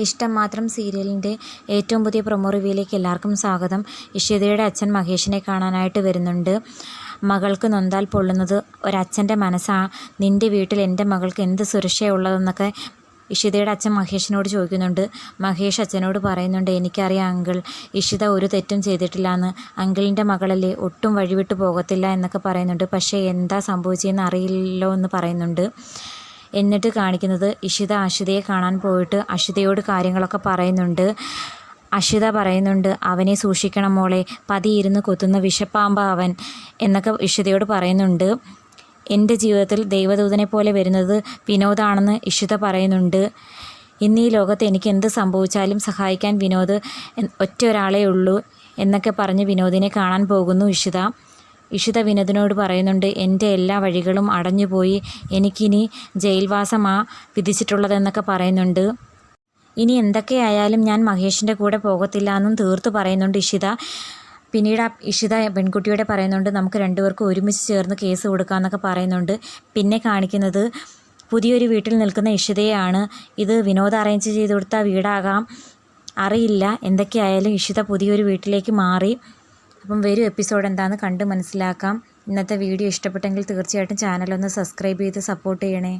ഇഷ്ടം മാത്രം സീരിയലിന്റെ ഏറ്റവും പുതിയ പ്രൊമോ റിവ്യൂയിലേക്ക് എല്ലാവർക്കും സ്വാഗതം. ഇഷിതയുടെ അച്ഛൻ മഹേഷിനെ കാണാനായിട്ട് വരുന്നുണ്ട്. മകൾക്ക് നൊന്താൽ പൊള്ളുന്നത് ഒരച്ഛന്റെ മനസ്സാ. നിന്റെ വീട്ടിൽ എന്റെ മകൾക്ക് എന്ത് സുരക്ഷയുള്ളതെന്നൊക്കെ ഇഷിതയുടെ അച്ഛൻ മഹേഷിനോട് ചോദിക്കുന്നുണ്ട്. മഹേഷ് അച്ഛനോട് പറയുന്നുണ്ട് എനിക്കറിയാം അങ്കിൾ ഇഷിത ഒരു തെറ്റും ചെയ്തിട്ടില്ല എന്ന് അങ്കിളിന്റെ മകളല്ലേ ഒട്ടും വഴിവിട്ട് പോകത്തില്ല എന്നൊക്കെ പറയുന്നുണ്ട്. പക്ഷേ എന്താ സംഭവിച്ചതെന്ന് അറിയില്ലല്ലോ എന്ന് പറയുന്നുണ്ട്. എന്നിട്ട് കാണിക്കുന്നത് ഇഷിത അഷിതയെ കാണാൻ പോയിട്ട് അഷിതയോട് കാര്യങ്ങളൊക്കെ പറയുന്നുണ്ട്. അഷിത പറയുന്നുണ്ട് അവനെ സൂക്ഷിക്കണം മോളെ പതിയിരുന്ന് കൊത്തുന്ന വിഷപ്പാമ്പ അവൻ എന്നൊക്കെ ഇഷിതയോട് പറയുന്നുണ്ട്. എന്റെ ജീവിതത്തിൽ ദൈവദൂതനെ പോലെ വരുന്നത് വിനോദാണെന്ന് ഇഷിത പറയുന്നുണ്ട്. ഇന്ന് ഈ ലോകത്ത് എനിക്ക് എന്ത് സംഭവിച്ചാലും സഹായിക്കാൻ വിനോദ് ഒറ്റ ഒരാളേ ഉള്ളൂ എന്നൊക്കെ പറഞ്ഞ് വിനോദിനെ കാണാൻ പോകുന്നു ഇഷിത. ഇഷിത വിനോദിനോട് പറയുന്നുണ്ട് എന്റെ എല്ലാ വഴികളും അടഞ്ഞുപോയി എനിക്കിനി ജയിൽവാസമാ വിധിച്ചിട്ടുള്ളതെന്നൊക്കെ പറയുന്നുണ്ട്. ഇനി എന്തൊക്കെയായാലും ഞാൻ മഹേഷിന്റെ കൂടെ പോകത്തില്ല എന്നും തീർത്ത് പറയുന്നുണ്ട് ഇഷിത. പിന്നീട് ആ ഇഷിത പെൺകുട്ടിയോടെ പറയുന്നുണ്ട് നമുക്ക് രണ്ടുപേർക്കും ഒരുമിച്ച് ചേർന്ന് കേസ് കൊടുക്കാമെന്നൊക്കെ പറയുന്നുണ്ട്. പിന്നെ കാണിക്കുന്നത് പുതിയൊരു വീട്ടിൽ നിൽക്കുന്ന ഇഷിതയാണ് ഇത് വിനോദ് അറേഞ്ച് ചെയ്ത് കൊടുത്ത വീടാകാം. അറിയില്ല എന്തൊക്കെയായാലും ഇഷിത പുതിയൊരു വീട്ടിലേക്ക് മാറി. അപ്പം വരും എപ്പിസോഡ് എന്താണെന്ന് കണ്ട് മനസ്സിലാക്കാം. ഇന്നത്തെ വീഡിയോ ഇഷ്ടപ്പെട്ടെങ്കിൽ തീർച്ചയായിട്ടും ചാനലൊന്ന് സബ്സ്ക്രൈബ് ചെയ്ത് സപ്പോർട്ട് ചെയ്യണേ.